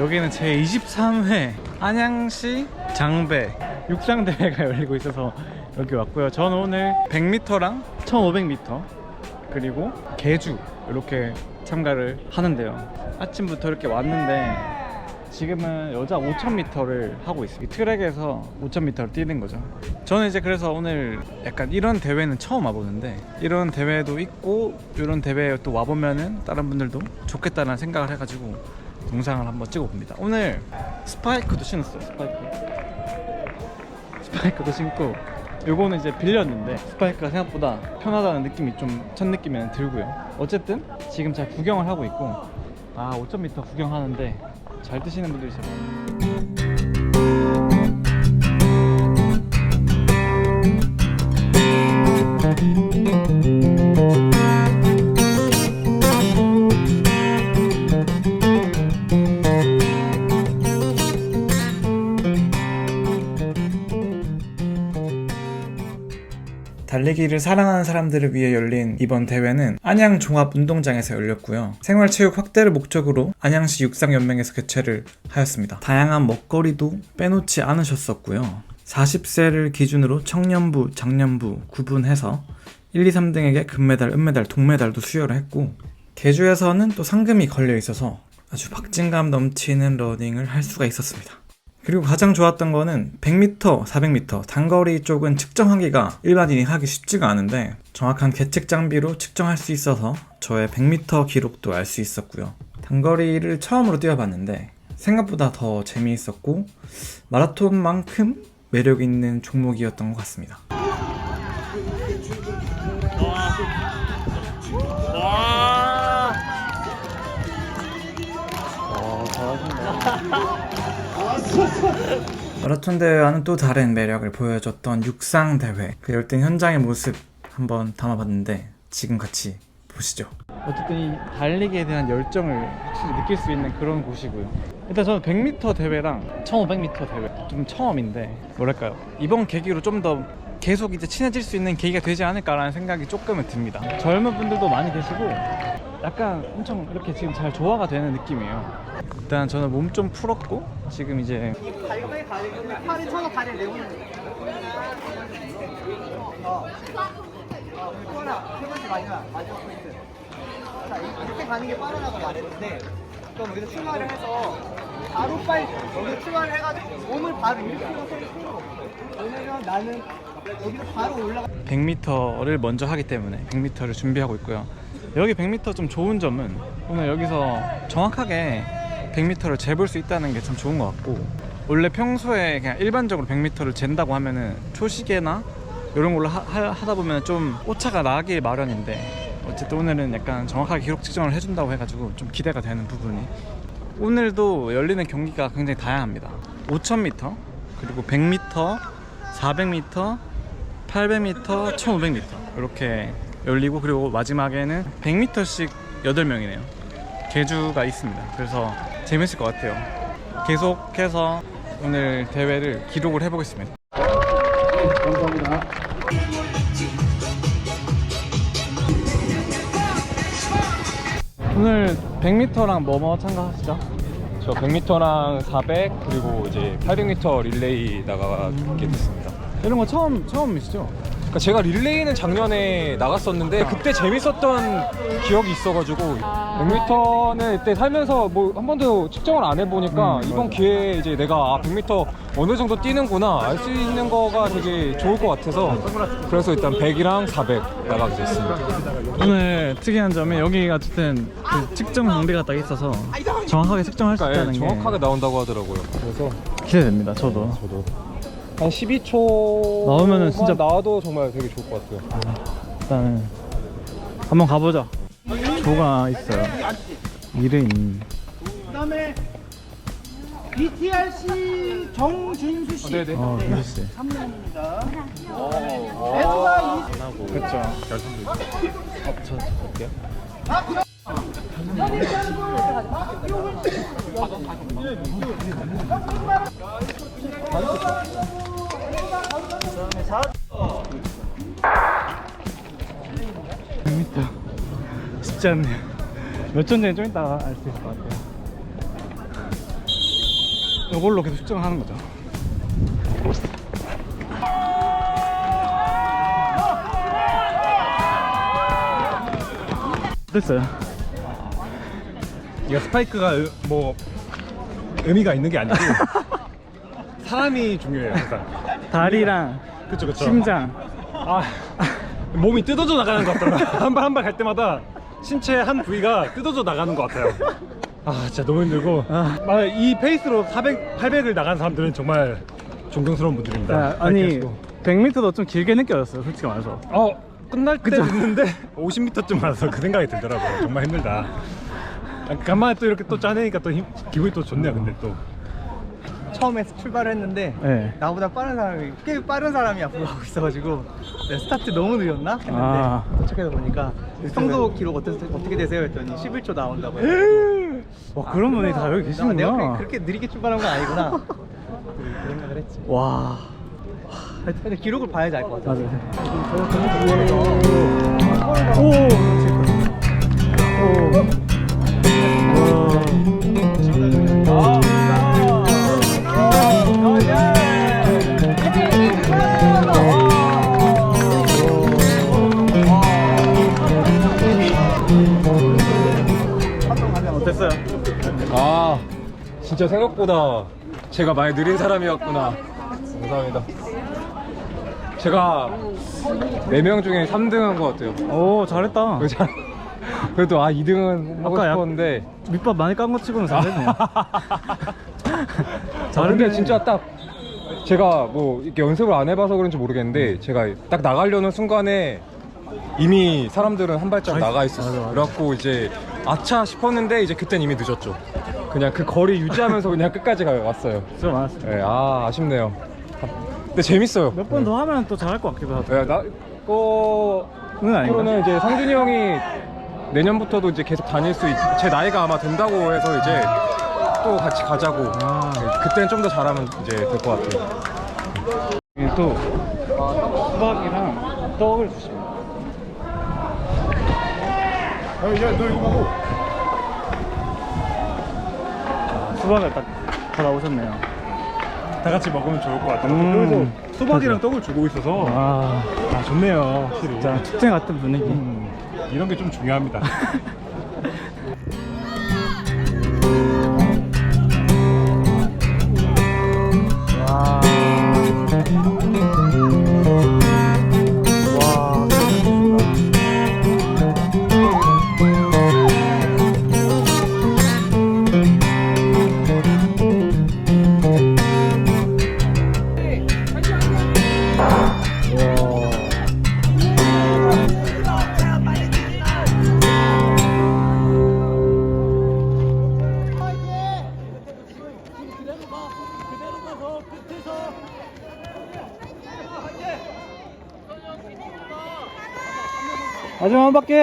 여기는 제 23회 안양시 장배 육상대회가 열리고 있어서 여기 왔고요. 저는 오늘 100m랑 1500m 그리고 개주 이렇게 참가를 하는데요. 아침부터 이렇게 왔는데 지금은 여자 5000m를 하고 있어요. 이 트랙에서 5000m를 뛰는 거죠. 저는 이제 그래서 오늘 약간 이런 대회는 처음 와보는데 이런 대회도 있고 이런 대회에 또 와보면은 다른 분들도 좋겠다는 생각을 해가지고 영상을 한번 찍어봅니다. 오늘 스파이크도 신었어요. 스파이크. 스파이크도 신고 요거는 이제 빌렸는데 스파이크가 생각보다 편하다는 느낌이 좀 첫 느낌에는 들고요. 어쨌든 지금 잘 구경을 하고 있고 아 5.m 구경하는데 잘 드시는 분들이 제일 많아요. 달리기를 사랑하는 사람들을 위해 열린 이번 대회는 안양 종합운동장에서 열렸고요. 생활체육 확대를 목적으로 안양시 육상연맹에서 개최를 하였습니다. 다양한 먹거리도 빼놓지 않으셨었고요. 40세를 기준으로 청년부, 장년부 구분해서 1, 2, 3등에게 금메달, 은메달, 동메달도 수여를 했고 개주에서는 또 상금이 걸려 있어서 아주 박진감 넘치는 러닝을 할 수가 있었습니다. 그리고 가장 좋았던 거는 100m, 400m 단거리 쪽은 측정하기가 일반인이 하기 쉽지가 않은데 정확한 계측 장비로 측정할 수 있어서 저의 100m 기록도 알 수 있었고요. 단거리를 처음으로 뛰어봤는데 생각보다 더 재미있었고 마라톤만큼 매력 있는 종목이었던 것 같습니다. 마라톤 대회와는 또 다른 매력을 보여줬던 육상 대회 그 열등 현장의 모습 한번 담아봤는데 지금 같이 보시죠. 어쨌든 이 달리기에 대한 열정을 확실히 느낄 수 있는 그런 곳이고요. 일단 저는 100m 대회랑 1500m 대회 좀 처음인데 뭐랄까요 이번 계기로 좀 더 계속 이제 친해질 수 있는 계기가 되지 않을까라는 생각이 조금은 듭니다. 젊은 분들도 많이 계시고 약간 엄청 이렇게 지금 잘 조화가 되는 느낌이에요. 일단 저는 몸 좀 풀었고 지금 이제 팔이 쳐서 다리를 내오는 거야. 어. 어, 그거나 세 번째 마지막 마지막 포인트. 자, 이렇게 가는 게 빠르다고 말했는데 그럼 여기서 출발을 해서 바로 빨리 여기서 출발을 해가지고 몸을 바로 일으키고. 왜냐면 나는 여기서 바로 올라가. 100m를 먼저 하기 때문에 100m를 준비하고 있고요. 여기 100m 좀 좋은 점은 오늘 여기서 정확하게 100m를 재볼 수 있다는 게 참 좋은 것 같고 원래 평소에 그냥 일반적으로 100m를 잰다고 하면은 초시계나 이런 걸로 하, 다 보면 좀 오차가 나기 마련인데 어쨌든 오늘은 약간 정확하게 기록 측정을 해준다고 해가지고 좀 기대가 되는 부분이 오늘도 열리는 경기가 굉장히 다양합니다. 5000m 그리고 100m, 400m, 800m, 1500m 이렇게 열리고 그리고 마지막에는 100m씩 8명이네요. 개주가 있습니다. 그래서 재밌을 것 같아요. 계속해서 오늘 대회를 기록을 해보겠습니다. 오늘 100m랑 뭐뭐 참가하시죠? 저 100m랑 400 그리고 이제 800m 릴레이 나가게 됐습니다. 이런 거 처음 처음이시죠? 그러니까 제가 릴레이는 작년에 나갔었는데 그때 재밌었던 기억이 있어가지고 100m는 그때 살면서 뭐 한 번도 측정을 안 해보니까 음, 이번. 기회에 이제 내가 아, 100m 어느 정도 뛰는구나 알 수 있는 거가 되게 좋을 것 같아서 그래서 일단 100이랑 400 나가게 됐습니다. 오늘 특이한 점이 여기가 어쨌든 그 측정 장비가 딱 있어서 정확하게 측정할 수 그러니까 있다는 예, 게 정확하게 나온다고 하더라고요. 그래서 기대됩니다. 저도. 저도 한 12초 나오면은 진짜- 나와도 정말 되게 좋을 것 같아요. 일단은 한번 가보자. 조가 있어요. 이름이 그다음에 BTRC 정준수 씨. 네네. 어 씨. 3년입니다. 애도가 이 갈게요. 재밌다. 쉽지 않네요. 몇전 전에 좀 이따가 알 수 있을 것 같아요. 이걸로 계속 측정하는 거죠. 됐어요. 이거 스파이크가 의- 뭐 의미가 있는 게 아니고 사람이 중요해요 항상 다리랑 그쵸 그쵸 심장. 아 몸이 뜯어져 나가는 것 같더라 한 발 한 발 갈 때마다 신체 한 부위가 뜯어져 나가는 것 같아요 아 진짜 너무 힘들고 아. 아, 이 페이스로 400, 800을 나간 사람들은 정말 존경스러운 분들입니다 아, 아니 파이팅하시고. 100m도 좀 길게 느껴졌어요, 솔직히 말해서. 어 끝날 때 그쵸? 됐는데 50m쯤 와서 그 생각이 들더라고요 정말 힘들다 아, 간만에 또 이렇게 또 짜내니까 또 힘, 기분이 또 좋네요 근데 또 처음에 출발을 했는데 네. 나보다 빠른 사람이 꽤 빠른 사람이 앞으로 가고 있어가지고 내 스타트 너무 느렸나 했는데 아. 도착해서 보니까 평소 기록 어떻게, 어떻게 되세요 했더니 11초 나온다고 해요. 와, 그런 분이 다 여기 나- 내가. 그렇게, 그렇게 느리게 출발한 건 아니구나 그, 그 생각을 했지 와. 근데 기록을 봐야지 알 것 같아 맞아요. 오! 오. 진짜 생각보다 제가 많이 느린 사람이었구나 감사합니다 제가 4명 중에 3등 한 것 같아요 오, 잘했다. 그래서 그래도 아 2등은 하고 아까 약- 싶었는데 밑밥 많이 깐 거 치고는 잘했네. 아, 근데 진짜 딱 제가 뭐 이렇게 연습을 안 해봐서 그런지 모르겠는데 제가 딱 나가려는 순간에 이미 사람들은 한 발짝 나가 있었어요. 맞아, 맞아. 그래갖고 이제 아차 싶었는데 이제 그땐 이미 늦었죠. 그냥 그 거리 유지하면서 그냥 끝까지 가- 왔어요. 수고 많았어요. 네, 아 아쉽네요. 근데 재밌어요. 몇 번 더 하면 또 잘할 것 같기도 하고. 네, 나 아닌가? 앞으로는 이제 상준이 형이 내년부터도 이제 계속 다닐 수 있, 제 나이가 아마 된다고 해서 이제 또 같이 가자고. 아. 네, 그때는 좀 더 잘하면 이제 될 것 같아요. 이게 또 수박이랑 떡을 주십니다. 야, 너 이거 보고. 아, 수박을 딱 받아오셨네요. 다 같이 먹으면 좋을 것 같아요. 음. 그래서 수박이랑 떡을 주고 있어서 아, 아, 좋네요, 확실히. 진짜 축제 같은 분위기. 음, 이런 게 좀 중요합니다. 마지막 한 바퀴.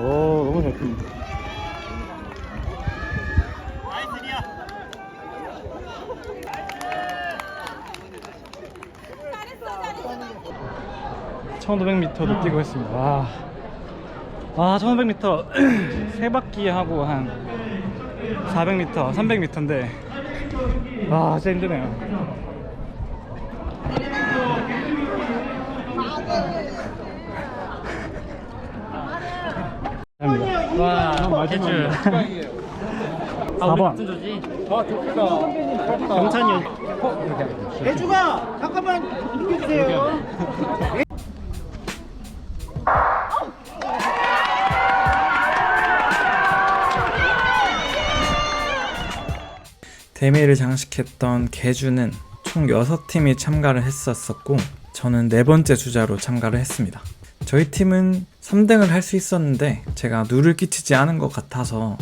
오, 너무 잘 뛴다. 잘했어, 잘했어. 1500m도 뛰고 했습니다. 와. 아, 1500m 세 바퀴 하고 한 400m, 300m인데. 와, 진짜 힘드네요. 와, 마지막 4번. 아, 좋다. 경찬이 대주가! 잠깐만 비켜주세요 대미를 장식했던 개주는 총 6팀이 참가를 했었었고 저는 네 번째 주자로 참가를 했습니다. 저희 팀은 3등을 할 수 있었는데 제가 누를 끼치지 않은 것 같아서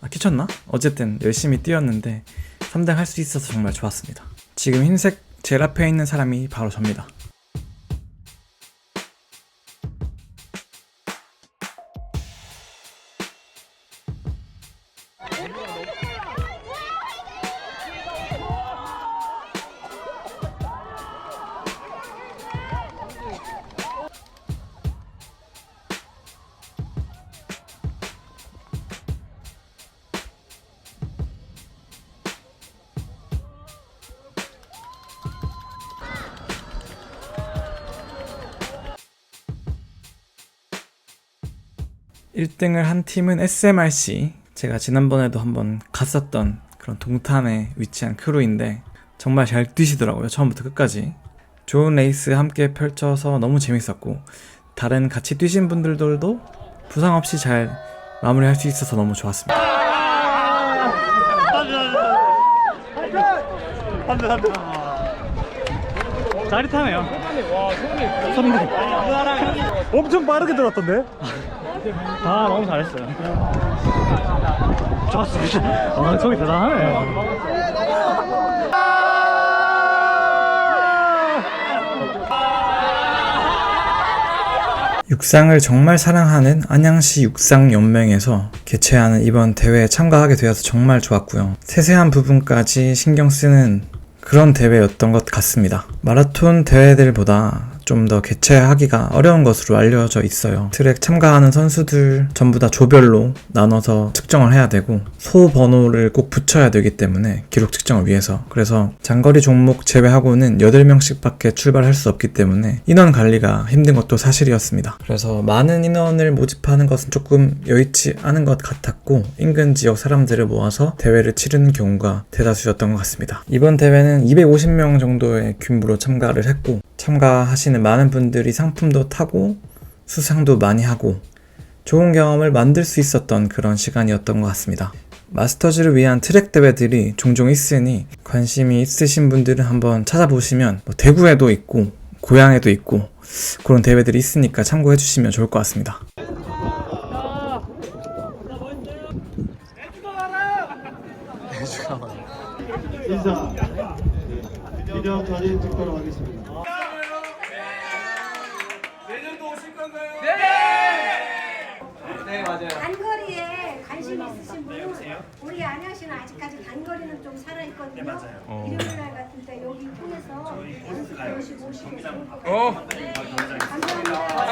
아, 끼쳤나? 어쨌든 열심히 뛰었는데 3등 할 수 있어서 정말 좋았습니다. 지금 흰색 제일 앞에 있는 사람이 바로 접니다. 1등을 한 팀은 SMRC. 제가 지난번에도 한번 갔었던 그런 동탄에 위치한 크루인데 정말 잘 뛰시더라고요. 처음부터 끝까지. 좋은 레이스 함께 펼쳐서 너무 재밌었고 다른 같이 뛰신 분들도 부상 없이 잘 마무리할 수 있어서 너무 좋았습니다. 짜릿하네요. 엄청 빠르게 들었던데? 아, 너무 잘했어요. 좋았습니다. 아, 저기 대단하네. 육상을 정말 사랑하는 안양시 육상연맹에서 개최하는 이번 대회에 참가하게 되어서 정말 좋았고요. 세세한 부분까지 신경 쓰는 그런 대회였던 것 같습니다. 마라톤 대회들보다 좀 더 개최하기가 어려운 것으로 알려져 있어요. 트랙 참가하는 선수들 전부 다 조별로 나눠서 측정을 해야 되고 소 번호를 꼭 붙여야 되기 때문에 기록 측정을 위해서 그래서 장거리 종목 제외하고는 8명씩밖에 출발할 수 없기 때문에 인원 관리가 힘든 것도 사실이었습니다. 그래서 많은 인원을 모집하는 것은 조금 여의치 않은 것 같았고 인근 지역 사람들을 모아서 대회를 치르는 경우가 대다수였던 것 같습니다. 이번 대회는 250명 정도의 규모로 참가를 했고 참가하시는 많은 분들이 상품도 타고 수상도 많이 하고 좋은 경험을 만들 수 있었던 그런 시간이었던 것 같습니다. 마스터즈를 위한 트랙 대회들이 종종 있으니 관심이 있으신 분들은 한번 찾아보시면 뭐 대구에도 있고 고향에도 있고 그런 대회들이 있으니까 참고해 주시면 좋을 것 같습니다. 인사 미디어 사진 찍도록 하겠습니다. 네 맞아요. 단거리에 관심 있으신 분은 우리 안양시는 아직까지 단거리는 좀 살아있거든요. 일요일 날 같은 때 여기 통해서 연습 배우시고 오시면 좋을 것 같아요. 네. 감사합니다.